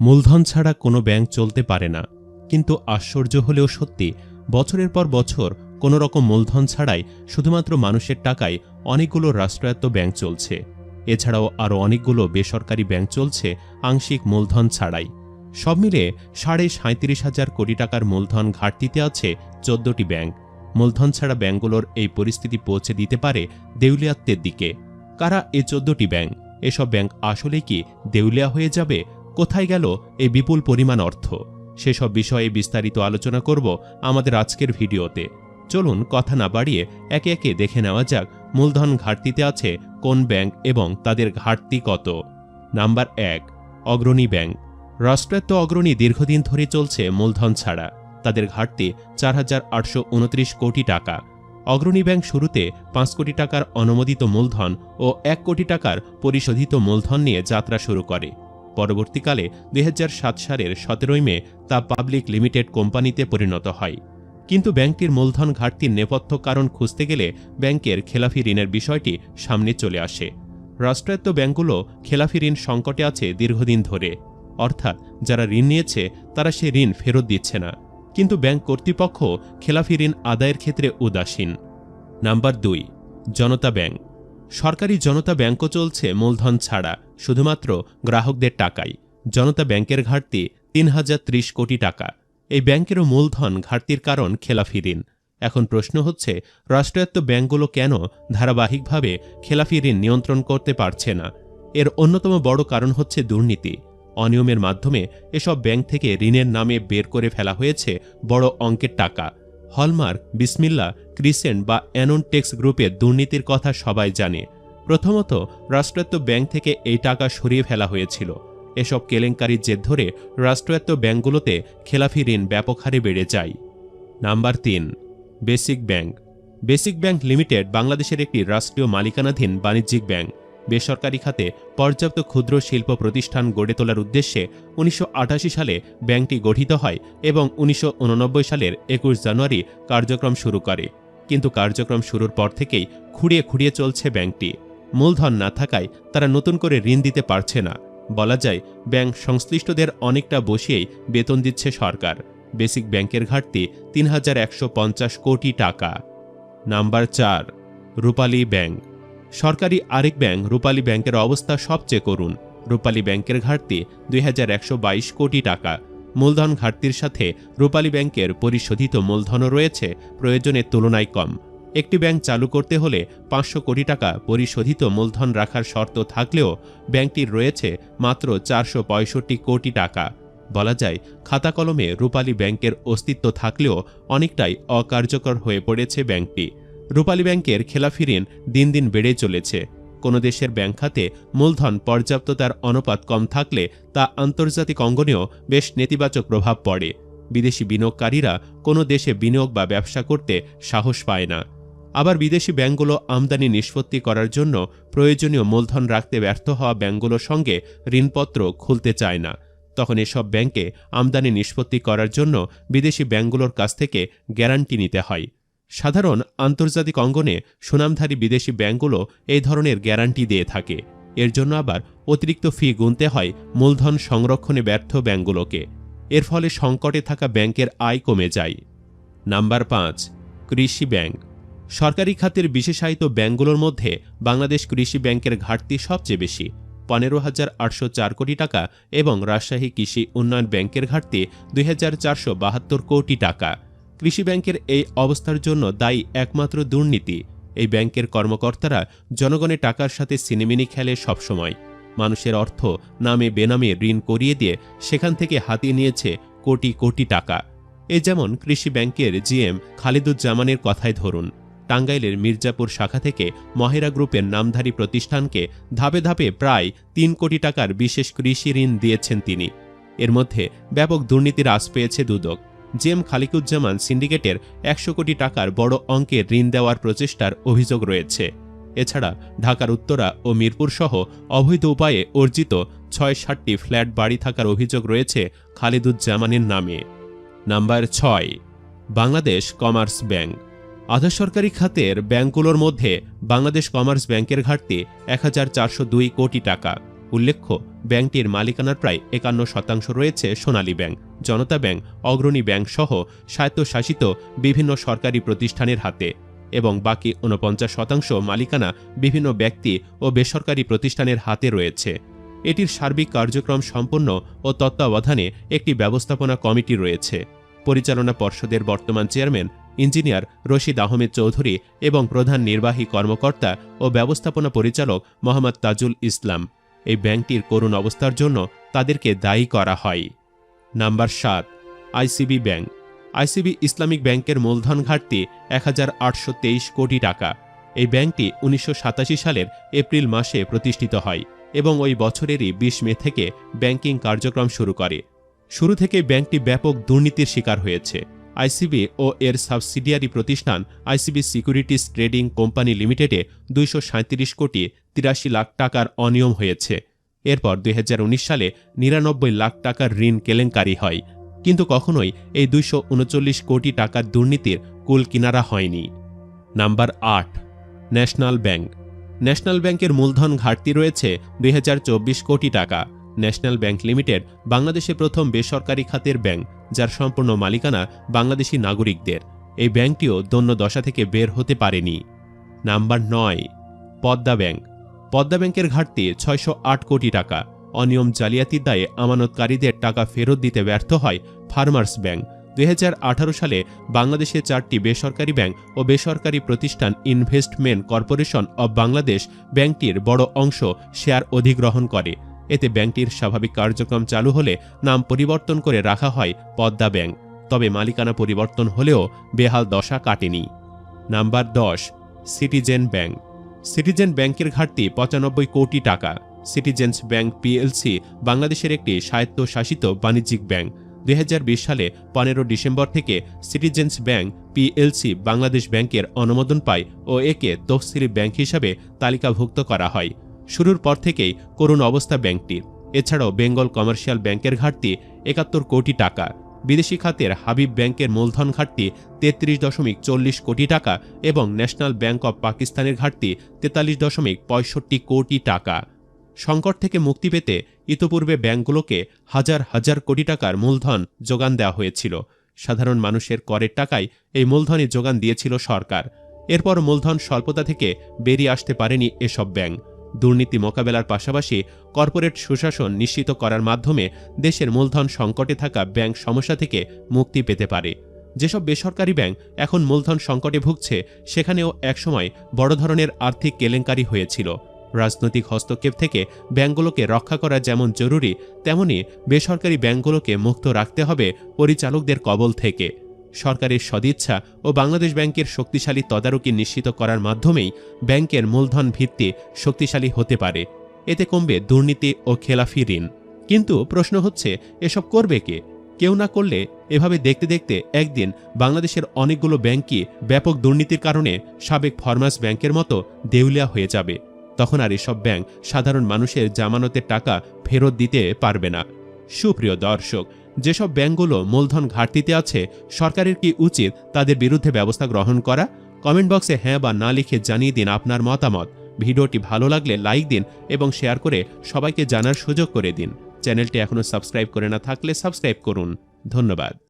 মূলধন ছাড়া কোনো ব্যাংক চলতে পারে না। কিন্তু আশ্চর্য হলেও সত্যি, বছরের পর বছর কোনো রকম মূলধন ছাড়াই শুধুমাত্র মানুষের টাকায় অনেকগুলো রাষ্ট্রায়ত্ত ব্যাংক চলছে। এছাড়াও আরও অনেকগুলো বেসরকারি ব্যাংক চলছে আংশিক মূলধন ছাড়াই। সব মিলে সাড়ে সাঁত্রিশ হাজার কোটি টাকার মূলধন ঘাটতিতে আছে চোদ্দটি ব্যাংক। মূলধন ছাড়া ব্যাংকগুলোর এই পরিস্থিতি পৌঁছে দিতে পারে দেউলিয়াত্বের দিকে। কারা এই চোদ্দটি ব্যাংক? এসব ব্যাংক আসলে কি দেউলিয়া হয়ে যাবে কোথায় গেল এই বিপুল পরিমাণ অর্থ? সেসব বিষয়ে বিস্তারিত আলোচনা করব আমাদের আজকের ভিডিওতে। চলুন কথা না বাড়িয়ে একে একে দেখে নেওয়া যাক মূলধন ঘাটতিতে আছে কোন ব্যাংক এবং তাদের ঘাটতি কত। নাম্বার এক, অগ্রণী ব্যাংক। রাষ্ট্রায়ত্ত অগ্রণী দীর্ঘদিন ধরে চলছে মূলধন ছাড়া। তাদের ঘাটতি চার হাজার আটশো উনত্রিশ কোটি টাকা। অগ্রণী ব্যাংক শুরুতে পাঁচ কোটি টাকার অনুমোদিত মূলধন ও এক কোটি টাকার পরিশোধিত মূলধন নিয়ে যাত্রা শুরু করে। পরবর্তীকালে দুই হাজার সাত সালের সতেরোই মে তা পাবলিক লিমিটেড কোম্পানিতে পরিণত হয়। কিন্তু ব্যাংকটির মূলধন ঘাটতির নেপথ্য কারণ খুঁজতে গেলে ব্যাংকের খেলাফি ঋণের বিষয়টি সামনে চলে আসে। রাষ্ট্রায়ত্ত ব্যাংকগুলো খেলাফি ঋণ সংকটে আছে দীর্ঘদিন ধরে। অর্থাৎ যারা ঋণ নিয়েছে, তারা সে ঋণ ফেরত দিচ্ছে না। কিন্তু ব্যাংক কর্তৃপক্ষ খেলাফি ঋণ আদায়ের ক্ষেত্রে উদাসীন। নাম্বার দুই, জনতা ব্যাংক। সরকারি জনতা ব্যাংকও চলছে মূলধন ছাড়া, শুধুমাত্র গ্রাহকদের টাকাই। জনতা ব্যাংকের ঘাটতি তিন হাজার ত্রিশ কোটি টাকা। এই ব্যাংকেরও মূলধন ঘাটতির কারণ খেলাফি ঋণ। এখন প্রশ্ন হচ্ছে, রাষ্ট্রায়ত্ত ব্যাংকগুলো কেন ধারাবাহিকভাবে খেলাফি ঋণ নিয়ন্ত্রণ করতে পারছে না? এর অন্যতম বড় কারণ হচ্ছে দুর্নীতি। অনিয়মের মাধ্যমে এসব ব্যাংক থেকে ঋণের নামে বের করে ফেলা হয়েছে বড় অঙ্কের টাকা। হলমার্ক বিসমিল্লা ক্রিসেন্ট বা অ্যাননটেক্স গ্রুপের দুর্নীতির কথা সবাই জানে। প্রথমত, রাষ্ট্রায়ত্ত ব্যাংক থেকে এই টাকা সরিয়ে ফেলা হয়েছিল। এসব কেলেঙ্কারির জের ধরে রাষ্ট্রায়ত্ত ব্যাংকগুলোতে খেলাফি ঋণ ব্যাপক হারে বেড়ে যায়। নাম্বার তিন, Basic Bank. Basic Bank Limited বাংলাদেশের একটি রাষ্ট্রীয় মালিকানাধীন বাণিজ্যিক ব্যাংক। বেসরকারি খাতে পর্যাপ্ত ক্ষুদ্র শিল্প প্রতিষ্ঠান গড়ে তোলার উদ্দেশ্যে উনিশশো আটাশি সালে ব্যাংকটি গঠিত হয় এবং উনিশশো উননব্বই সালের একুশ জানুয়ারি কার্যক্রম শুরু করে। কিন্তু কার্যক্রম শুরুর পর থেকেই খুঁড়িয়ে খুঁড়িয়ে চলছে ব্যাংকটি। মূলধন না থাকায় তারা নতুন করে ঋণ দিতে পারছে না। বলা যায়, ব্যাংক সংশ্লিষ্টদের অনেকটা বসিয়েই বেতন দিচ্ছে সরকার। বেসিক ব্যাংকের ঘাটতি তিন হাজার একশো পঞ্চাশ কোটি টাকা। নাম্বার চার, রূপালী ব্যাংক। সরকারি আরেক ব্যাংক রূপালী ব্যাংকের অবস্থা সবচেয়ে করুন রূপালী ব্যাংকের ঘাটতি দুই হাজার একশো বাইশ কোটি টাকা। মূলধন ঘাটতির সাথে রূপালী ব্যাংকের পরিশোধিত মূলধনও রয়েছে, প্রয়োজনের তুলনায় কম। একটি ব্যাংক চালু করতে হলে পাঁচশো কোটি টাকা পরিশোধিত মূলধন রাখার শর্ত থাকলেও ব্যাংকটির রয়েছে মাত্র চারশো পঁয়ষট্টি কোটি টাকা। বলা যায়, খাতা কলমে রূপালী ব্যাংকের অস্তিত্ব থাকলেও অনেকটাই অকার্যকর হয়ে পড়েছে ব্যাংকটি। রূপালী ব্যাংকের খেলাফি ঋণ দিন দিন বেড়ে চলেছে। কোনো দেশের ব্যাংক খাতে মূলধন পর্যাপ্ততার অনুপাত কম থাকলে তা আন্তর্জাতিক অঙ্গনেও বেশ নেতিবাচক প্রভাব পড়ে। বিদেশি বিনিয়োগকারীরা কোনো দেশে বিনিয়োগ বা ব্যবসা করতে সাহস পায় না। আবার বিদেশি ব্যাংকগুলো আমদানি নিষ্পত্তি করার জন্য প্রয়োজনীয় মূলধন রাখতে ব্যর্থ হওয়া ব্যাংকগুলোর সঙ্গে ঋণপত্র খুলতে চায় না। তখন এসব ব্যাংকে আমদানি নিষ্পত্তি করার জন্য বিদেশি ব্যাংকগুলোর কাছ থেকে গ্যারান্টি নিতে হয়। সাধারণ আন্তর্জাতিক অঙ্গনে সুনামধারী বিদেশি ব্যাংকগুলো এই ধরনের গ্যারান্টি দিয়ে থাকে। এর জন্য আবার অতিরিক্ত ফি গুনতে হয় মূলধন সংরক্ষণে ব্যর্থ ব্যাংকগুলোকে। এর ফলে সংকটে থাকা ব্যাংকের আয় কমে যায়। নাম্বার পাঁচ, কৃষি ব্যাংক। সরকারি খাতের বিশেষায়িত ব্যাংকগুলোর মধ্যে বাংলাদেশ কৃষি ব্যাংকের ঘাটতি সবচেয়ে বেশি। পনেরো হাজার আটশো চার কোটি টাকা এবং রাজশাহী কৃষি উন্নয়ন ব্যাংকের ঘাটতি দুই কোটি টাকা। কৃষি ব্যাংকের এই অবস্থার জন্য দায়ী একমাত্র দুর্নীতি। এই ব্যাংকের কর্মকর্তারা জনগণের টাকার সাথে সিনেমিনি খেলে সবসময়। মানুষের অর্থ নামে বেনামে ঋণ করিয়ে দিয়ে সেখান থেকে হাতিয়ে নিয়েছে কোটি কোটি টাকা। এ যেমন কৃষি ব্যাংকের জিএম খালিদুজ্জামানের কথাই ধরুন। টাঙ্গাইলের মির্জাপুর শাখা থেকে মহেরা গ্রুপের নামধারী প্রতিষ্ঠানকে ধাপে ধাপে প্রায় তিন কোটি টাকার বিশেষ কৃষি ঋণ দিয়েছেন তিনি। এর মধ্যে ব্যাপক দুর্নীতির আশ পেয়েছে দুদক। জেম খালিকুজ্জামান সিন্ডিকেটের একশো কোটি টাকার বড় অঙ্কের ঋণ দেওয়ার প্রচেষ্টার অভিযোগ রয়েছে। এছাড়া ঢাকার উত্তরা ও মিরপুর সহ অবৈধ উপায়ে অর্জিত ছয় ষাটটি ফ্ল্যাট বাড়ি থাকার অভিযোগ রয়েছে খালিদুজ্জামানের নামে। নাম্বার ছয়, বাংলাদেশ কমার্স ব্যাংক। আধা সরকারি খাতের ব্যাংকগুলোর মধ্যে বাংলাদেশ কমার্স ব্যাংকের ঘাটতি এক হাজার চারশো দুই কোটি টাকা। উল্লেখ্য, ব্যাংকটির মালিকানার প্রায় একান্ন শতাংশ রয়েছে Sonali Bank, Janata Bank, Agrani Bank সহ স্বায়ত্তশাসিত বিভিন্ন সরকারি প্রতিষ্ঠানের হাতে এবং বাকি ঊনপঞ্চাশ শতাংশ মালিকানা বিভিন্ন ব্যক্তি ও বেসরকারি প্রতিষ্ঠানের হাতে রয়েছে। এটির সার্বিক কার্যক্রম সম্পন্ন ও তত্ত্বাবধানে একটি ব্যবস্থাপনা কমিটি রয়েছে। পরিচালনা পর্ষদের বর্তমান চেয়ারম্যান ইঞ্জিনিয়ার রশিদ আহমেদ চৌধুরী এবং প্রধান নির্বাহী কর্মকর্তা ও ব্যবস্থাপনা পরিচালক মোহাম্মদ তাজুল ইসলাম। এই ব্যাংকটির করুণ অবস্থার জন্য তাদেরকে দায়ী করা হয়। নাম্বার সাত, আইসিবি ব্যাংক। আইসিবি ইসলামিক ব্যাংকের মূলধন ঘাটতি এক হাজার আটশো তেইশ কোটি টাকা। এই ব্যাংকটি উনিশশো সাতাশি সালের এপ্রিল মাসে প্রতিষ্ঠিত হয় এবং ওই বছরেরই বিশ মে থেকে ব্যাংকিং কার্যক্রম শুরু করে। শুরু থেকে ব্যাংকটি ব্যাপক দুর্নীতির শিকার হয়েছে। আইসিবি ও এর সাবসিডিয়ারি প্রতিষ্ঠান আইসিবি সিকিউরিটিজ ট্রেডিং কোম্পানি লিমিটেডে দুইশো সাঁইত্রিশ কোটি তিরাশি লাখ টাকার অনিয়ম হয়েছে। এরপর দুই হাজার উনিশ সালে নিরানব্বই লাখ টাকার ঋণ কেলেঙ্কারি হয়, কিন্তু কখনোই এই দুইশো উনচল্লিশ কোটি টাকার দুর্নীতির কুল কিনারা হয়নি। নাম্বার আট, ন্যাশনাল ব্যাংক। ন্যাশনাল ব্যাংকের মূলধন ঘাটতি রয়েছে দুই হাজার চব্বিশ কোটি টাকা। ন্যাশনাল ব্যাংক লিমিটেড বাংলাদেশে প্রথম বেসরকারি খাতের ব্যাংক। যার সম্পূর্ণ মালিকানা বাংলাদেশি নাগরিকদের। এই ব্যাংকটিও দন্য দশা থেকে বের হতে পারেনি। নাম্বার নয়, পদ্মা ব্যাংক। পদ্মা ব্যাংকের ঘাটতি ছয়শো আট কোটি টাকা। অনিয়ম জালিয়াতির দায়ে আমানতকারীদের টাকা ফেরত দিতে ব্যর্থ হয় ফার্মার্স ব্যাংক। দুই হাজার আঠারো সালে বাংলাদেশে চারটি বেসরকারি ব্যাংক ও বেসরকারি প্রতিষ্ঠান ইনভেস্টমেন্ট কর্পোরেশন অব বাংলাদেশ ব্যাংকটির বড় অংশ শেয়ার অধিগ্রহণ করে। এতে ব্যাংকটির স্বাভাবিক কার্যক্রম চালু হলে নাম পরিবর্তন করে রাখা হয় পদ্মা ব্যাংক। তবে মালিকানা পরিবর্তন হলেও বেহাল দশা কাটেনি। নাম্বার দশ, সিটিজেন ব্যাংক। সিটিজেন ব্যাংকের ঘাটতি পঁচানব্বই কোটি টাকা। সিটিজেন্স ব্যাংক পিএলসি বাংলাদেশের একটি স্বায়ত্তশাসিত বাণিজ্যিক ব্যাংক। দুই হাজার বিশ সালে পনেরো ডিসেম্বর থেকে সিটিজেন্স ব্যাংক পিএলসি বাংলাদেশ ব্যাংকের অনুমোদন পায় ও একে তফসিলি ব্যাংক হিসাবে তালিকাভুক্ত করা হয়। শুরুর পর থেকেই করুণ অবস্থা ব্যাংকটির। এছাড়াও বেঙ্গল কমার্শিয়াল ব্যাংকের ঘাটতি একাত্তর কোটি টাকা, বিদেশি খাতের হাবিব ব্যাংকের মূলধন ঘাটতি তেত্রিশ দশমিক চল্লিশ কোটি টাকা এবং ন্যাশনাল ব্যাংক অব পাকিস্তানের ঘাটতি তেতাল্লিশ দশমিক পঁয়ষট্টি কোটি টাকা। সংকট থেকে মুক্তি পেতে ইতোপূর্বে ব্যাংকগুলোকে হাজার হাজার কোটি টাকার মূলধন যোগান দেওয়া হয়েছিল। সাধারণ মানুষের করের টাকায় এই মূলধনে যোগান দিয়েছিল সরকার। এরপর মূলধন স্বল্পতা থেকে বেরিয়ে আসতে পারেনি এসব ব্যাংক। দুর্নীতি মোকাবেলার পাশাপাশি কর্পোরেট সুশাসন নিশ্চিত করার মাধ্যমে দেশের মূলধন সংকটে থাকা ব্যাংক সমস্যা থেকে মুক্তি পেতে পারে। যেসব বেসরকারি ব্যাংক এখন মূলধন সংকটে ভুগছে, সেখানেও একসময় বড় ধরনের আর্থিক কেলেঙ্কারি হয়েছিল। রাজনৈতিক হস্তক্ষেপ থেকে ব্যাংকগুলোকে রক্ষা করা যেমন জরুরি, তেমনি বেসরকারি ব্যাংকগুলোকে মুক্ত রাখতে হবে পরিচালকদের কবল থেকে। সরকারের সদিচ্ছা ও বাংলাদেশ ব্যাংকের শক্তিশালী তদারকি নিশ্চিত করার মাধ্যমেই ব্যাংকের মূলধন ভিত্তি শক্তিশালী হতে পারে। এতে কমবে দুর্নীতি ও খেলাফি ঋণ। কিন্তু প্রশ্ন হচ্ছে, এসব করবে কে? কেউ না করলে এভাবে দেখতে দেখতে একদিন বাংলাদেশের অনেকগুলো ব্যাংকই ব্যাপক দুর্নীতির কারণে সাবেক ফরমাস ব্যাংকের মতো দেউলিয়া হয়ে যাবে। তখন আর এসব ব্যাংক সাধারণ মানুষের জামানতের টাকা ফেরত দিতে পারবে না। সুপ্রিয় দর্শক যেসব ব্যাংকগুলো মূলধন ঘাটতিতে আছে, সরকারের কি উচিত তাদের বিরুদ্ধে ব্যবস্থা গ্রহণ করা? কমেন্ট বক্সে হ্যাঁ বা না লিখে জানিয়ে দিন আপনার মতামত। ভিডিওটি ভালো লাগলে লাইক দিন এবং শেয়ার করে সবাইকে জানার সুযোগ করে দিন। চ্যানেলটি এখনও সাবস্ক্রাইব করে না থাকলে সাবস্ক্রাইব করুন। ধন্যবাদ।